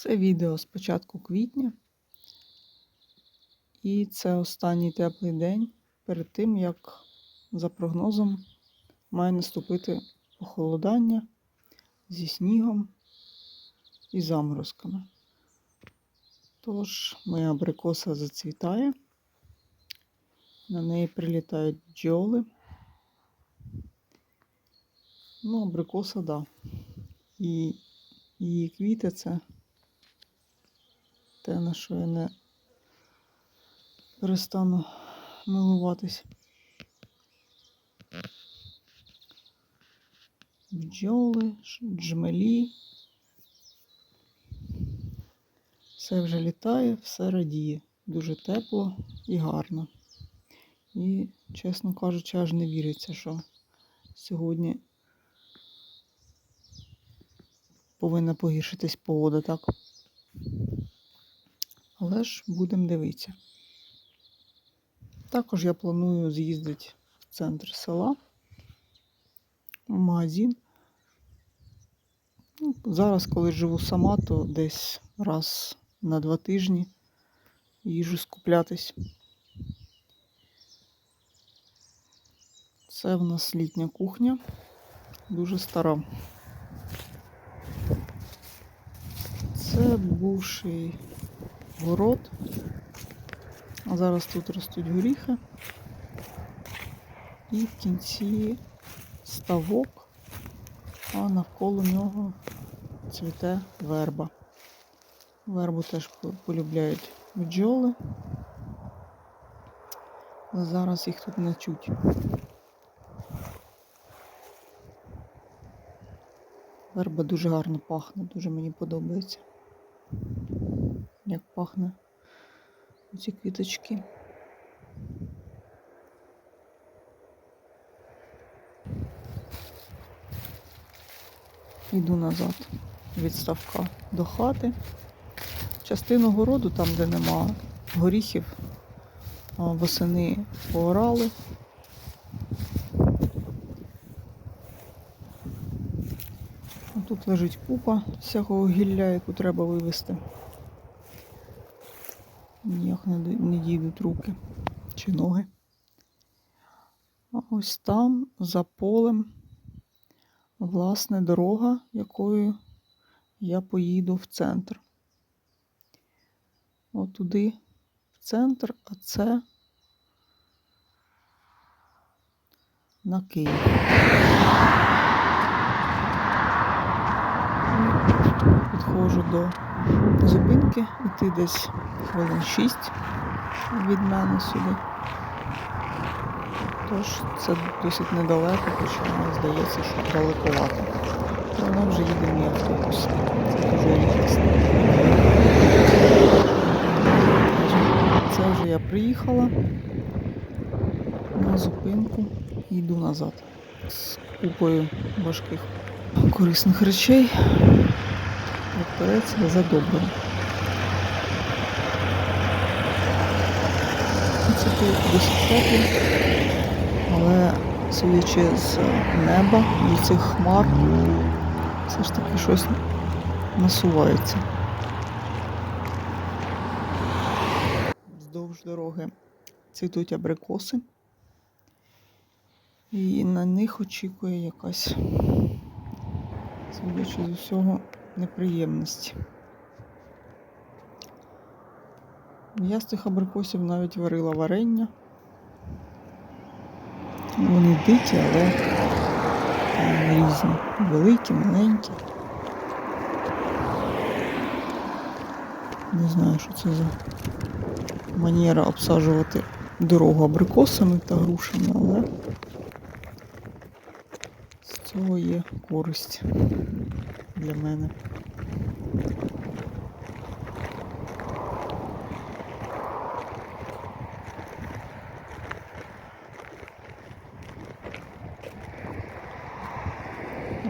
Це відео з початку квітня. І це останній теплий день перед тим, як за прогнозом має наступити похолодання зі снігом і заморозками. Тож, моя абрикоса зацвітає, на неї прилітають бджоли. Ну, абрикоса, да. І її квіти це на що я не перестану милуватись. Бджоли, джмелі. Все вже літає, все радіє. Дуже тепло і гарно. І, чесно кажучи, аж не віриться, що сьогодні повинна погіршитись погода, так? Але ж будемо дивитися. Також я планую з'їздити в центр села, в магазин. Ну, зараз, коли живу сама, то десь раз на два тижні їжу скуплятись. Це в нас літня кухня, дуже стара. Це бувший город. А зараз тут ростуть горіхи. І в кінці ставок, а навколо нього цвіте верба. Вербу теж полюбляють бджоли. Але зараз їх тут не чуть. Верба дуже гарно пахне, дуже мені подобається. Як пахне ці квіточки. Йду назад від ставка до хати. Частину городу, там, де нема горіхів, восени поорали. Тут лежить купа всякого гілля, яку треба вивезти. Ніяк не, дійдуть руки чи ноги. А ось там, за полем, власне, дорога, якою я поїду в центр. От туди, в центр, а це на Київ. Підходжу до зупинки, іти десь хвилин 6 від мене сюди. Тож це досить недалеко, хоча мені здається, що далековато. Та Воно вже їде мій автобус. Це дуже рідкісно. Це вже я приїхала на зупинку і йду назад з купою важких корисних речей. Вперед за добрим. Це тут досить тепло, але судячи з неба і цих хмар, все ж таки щось насувається. Вздовж дороги цвітуть абрикоси, і на них очікує якась, судячи з усього, неприємність. Я з цих абрикосів навіть варила варення. Вони дикі, але різні. Великі, маленькі. Не знаю, що це за манера обсаджувати дорогу абрикосами та грушами, але з цього є користь для мене.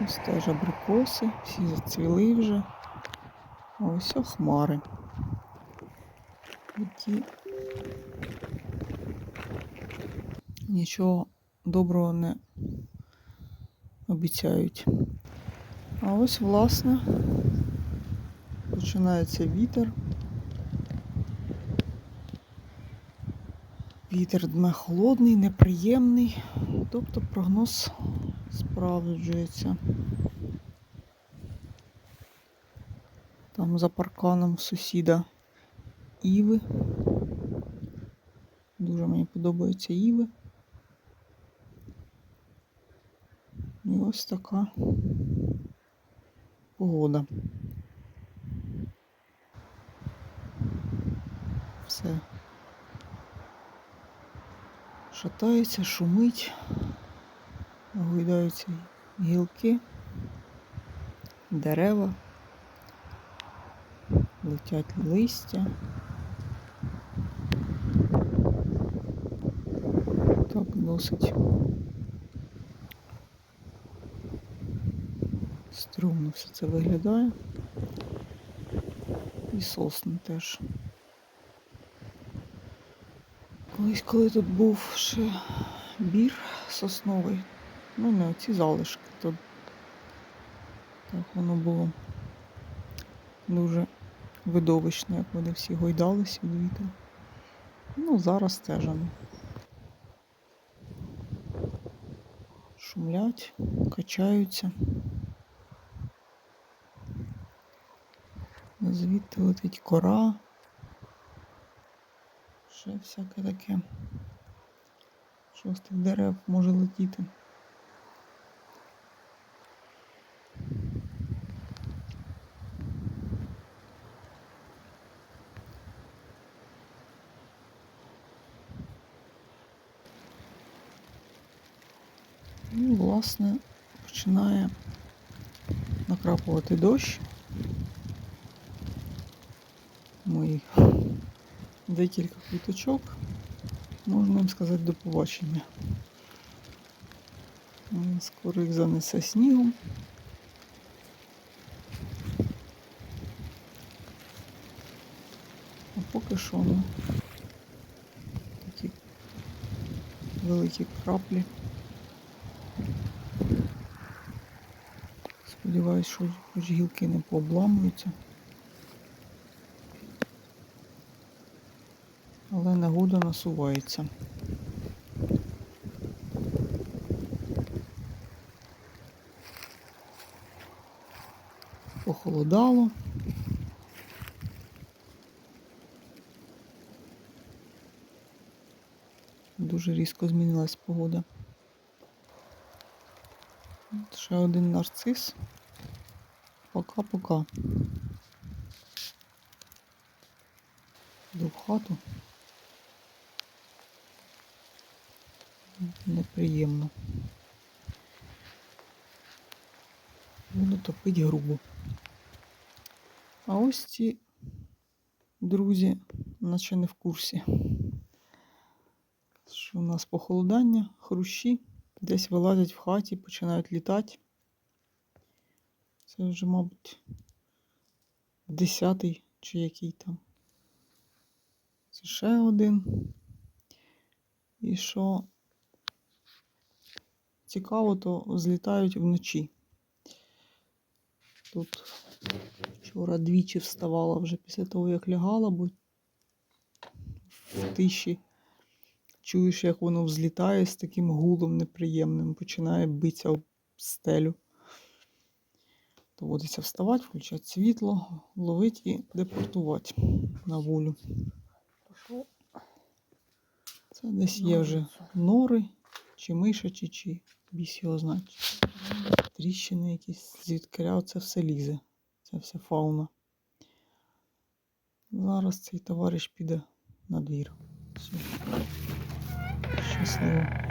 Ось теж абрикоси, всі зацвіли вже. Ось хмари. Які нічого доброго не обіцяють. А ось, власне, починається вітер. Вітер дме холодний, неприємний, тобто прогноз справджується. Там за парканом сусіда Іви. Дуже мені подобаються Іви. І ось така погода. Все. Шатається, шумить, гойдаються гілки, дерева, летять листя. Так досить струмно все це виглядає. І сосни теж. Колись, коли тут був ще бір сосновий, ну не оці залишки, то так воно було дуже видовищно, як вони всі гойдались від вітру. Ну, зараз теж вони шумлять, качаються. Звідти летить кора. Ще всяке таке. Що з тих дерев може летіти. Власне, починає накрапувати дощ. Моїх декілька квіточок. Можна їм сказати до побачення. Скоро їх занесе снігом. А поки що ну, такі великі краплі. Сподіваюсь, що хоч гілки не пообламуються. Але негода насувається. Похолодало. Дуже різко змінилась погода. Ще один нарцис. Пока-пока. Йду в хату. Неприємно. Буду топити грубо. А ось ці друзі, наче не в курсі. Що у нас похолодання, хрущі, десь вилазять в хаті, починають літати. Це вже, мабуть, десятий чи який там. Це ще один. І що цікаво, то злітають вночі. Тут вчора двічі вставала вже після того, як лягала, бо в тиші чуєш, як воно взлітає з таким гулом неприємним, починає битися об стелю. Доводиться вставати, включати світло, ловити і депортувати на волю. Це десь є вже нори, чи миша, чи біс його знать. Тріщини якісь, звідкаря це все лізе. Це все фауна. Зараз цей товариш піде на двір. Все. Щасливо.